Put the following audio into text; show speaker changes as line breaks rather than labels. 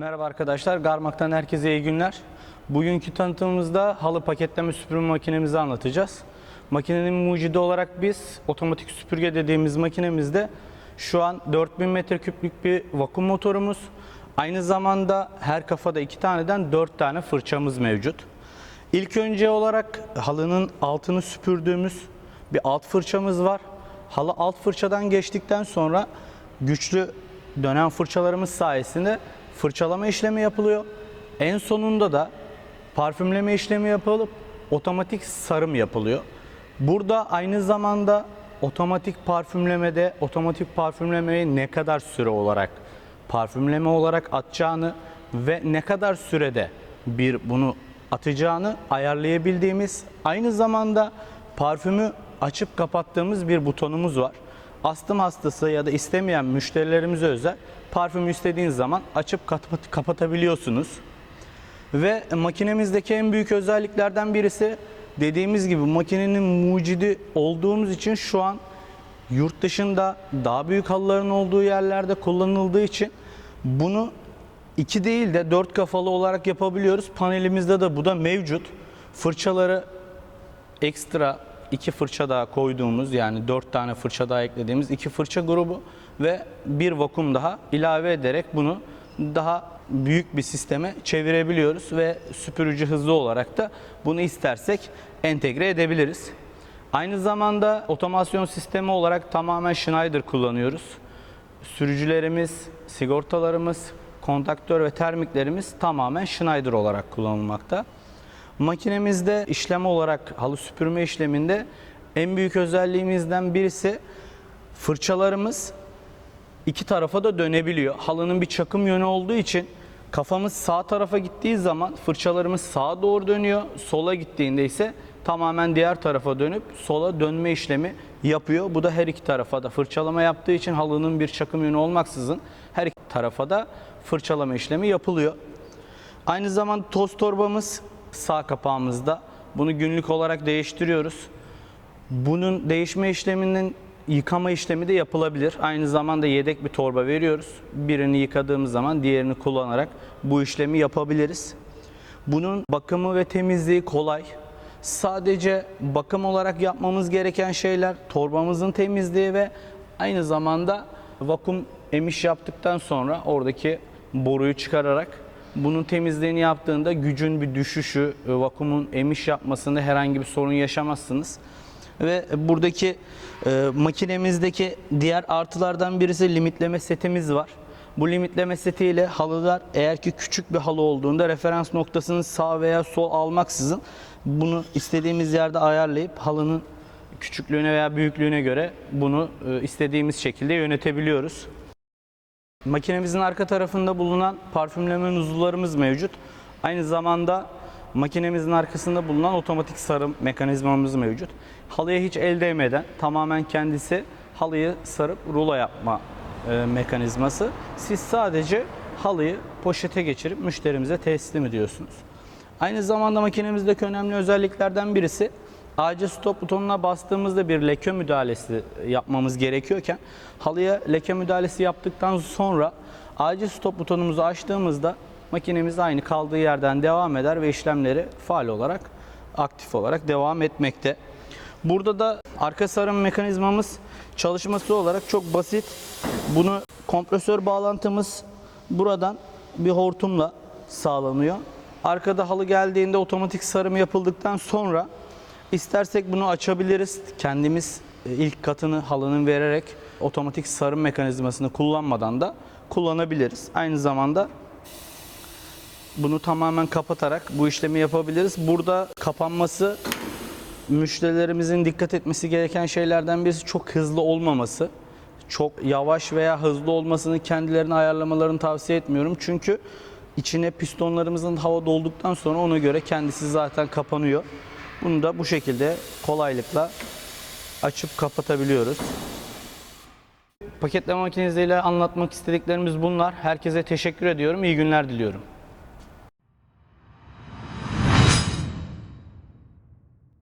Merhaba arkadaşlar, Garmak'tan herkese iyi günler. Bugünkü tanıtımımızda halı paketleme süpürme makinemizi anlatacağız. Makinenin mucidi olarak biz otomatik süpürge dediğimiz makinemizde şu an 4000 metreküplük bir vakum motorumuz. Aynı zamanda her kafada iki taneden 4 tane fırçamız mevcut. İlk önce olarak halının altını süpürdüğümüz bir alt fırçamız var. Halı alt fırçadan geçtikten sonra güçlü dönen fırçalarımız sayesinde fırçalama işlemi yapılıyor. En sonunda da parfümleme işlemi yapılıp otomatik sarım yapılıyor. Burada aynı zamanda otomatik parfümlemede otomatik parfümlemeyi ne kadar süre olarak parfümleme olarak atacağını ve ne kadar sürede bir bunu atacağını ayarlayabildiğimiz aynı zamanda parfümü açıp kapattığımız bir butonumuz var. Astım hastası ya da istemeyen müşterilerimize özel parfümü istediğiniz zaman açıp kapat- kapatabiliyorsunuz. Ve makinemizdeki en büyük özelliklerden birisi dediğimiz gibi makinenin mucidi olduğumuz için şu an yurt dışında daha büyük halıların olduğu yerlerde kullanıldığı için bunu iki değil de dört kafalı olarak yapabiliyoruz. Panelimizde de bu da mevcut. Fırçaları ekstra iki fırça daha koyduğumuz yani dört tane fırça daha eklediğimiz iki fırça grubu ve bir vakum daha ilave ederek bunu daha büyük bir sisteme çevirebiliyoruz ve süpürücü hızlı olarak da bunu istersek entegre edebiliriz. Aynı zamanda otomasyon sistemi olarak tamamen Schneider kullanıyoruz. Sürücülerimiz, sigortalarımız, kontaktör ve termiklerimiz tamamen Schneider olarak kullanılmakta. Makinemizde işlem olarak halı süpürme işleminde en büyük özelliğimizden birisi fırçalarımız iki tarafa da dönebiliyor. Halının bir çakım yönü olduğu için kafamız sağ tarafa gittiği zaman fırçalarımız sağa doğru dönüyor. Sola gittiğinde ise tamamen diğer tarafa dönüp sola dönme işlemi yapıyor. Bu da her iki tarafa da fırçalama yaptığı için halının bir çakım yönü olmaksızın her iki tarafa da fırçalama işlemi yapılıyor. Aynı zamanda toz torbamız sağ kapağımızda. Bunu günlük olarak değiştiriyoruz. Bunun değişme işleminin yıkama işlemi de yapılabilir. Aynı zamanda yedek bir torba veriyoruz. Birini yıkadığımız zaman diğerini kullanarak bu işlemi yapabiliriz. Bunun bakımı ve temizliği kolay. Sadece bakım olarak yapmamız gereken şeyler torbamızın temizliği ve aynı zamanda vakum emiş yaptıktan sonra oradaki boruyu çıkararak bunun temizliğini yaptığında gücün bir düşüşü, e, vakumun emiş yapmasında herhangi bir sorun yaşamazsınız. Ve buradaki e, makinemizdeki diğer artılardan birisi limitleme setimiz var. Bu limitleme setiyle halılar eğer ki küçük bir halı olduğunda referans noktasını sağ veya sol almaksızın bunu istediğimiz yerde ayarlayıp halının küçüklüğüne veya büyüklüğüne göre bunu e, istediğimiz şekilde yönetebiliyoruz. Makinemizin arka tarafında bulunan parfümleme nuzullarımız mevcut. Aynı zamanda makinemizin arkasında bulunan otomatik sarım mekanizmamız mevcut. Halıya hiç el değmeden tamamen kendisi halıyı sarıp rulo yapma e, mekanizması. Siz sadece halıyı poşete geçirip müşterimize teslim ediyorsunuz. Aynı zamanda makinemizdeki önemli özelliklerden birisi acil stop butonuna bastığımızda bir leke müdahalesi yapmamız gerekiyorken halıya leke müdahalesi yaptıktan sonra acil stop butonumuzu açtığımızda makinemiz aynı kaldığı yerden devam eder ve işlemleri faal olarak aktif olarak devam etmekte. Burada da arka sarım mekanizmamız çalışması olarak çok basit. Bunu kompresör bağlantımız buradan bir hortumla sağlanıyor. Arkada halı geldiğinde otomatik sarım yapıldıktan sonra istersek bunu açabiliriz. Kendimiz e, ilk katını halının vererek otomatik sarım mekanizmasını kullanmadan da kullanabiliriz. Aynı zamanda bunu tamamen kapatarak bu işlemi yapabiliriz. Burada kapanması müşterilerimizin dikkat etmesi gereken şeylerden birisi çok hızlı olmaması. Çok yavaş veya hızlı olmasını kendilerine ayarlamalarını tavsiye etmiyorum. Çünkü içine pistonlarımızın hava dolduktan sonra ona göre kendisi zaten kapanıyor. Bunu da bu şekilde kolaylıkla açıp kapatabiliyoruz. Paketleme makinesiyle anlatmak istediklerimiz bunlar. Herkese teşekkür ediyorum. İyi günler diliyorum.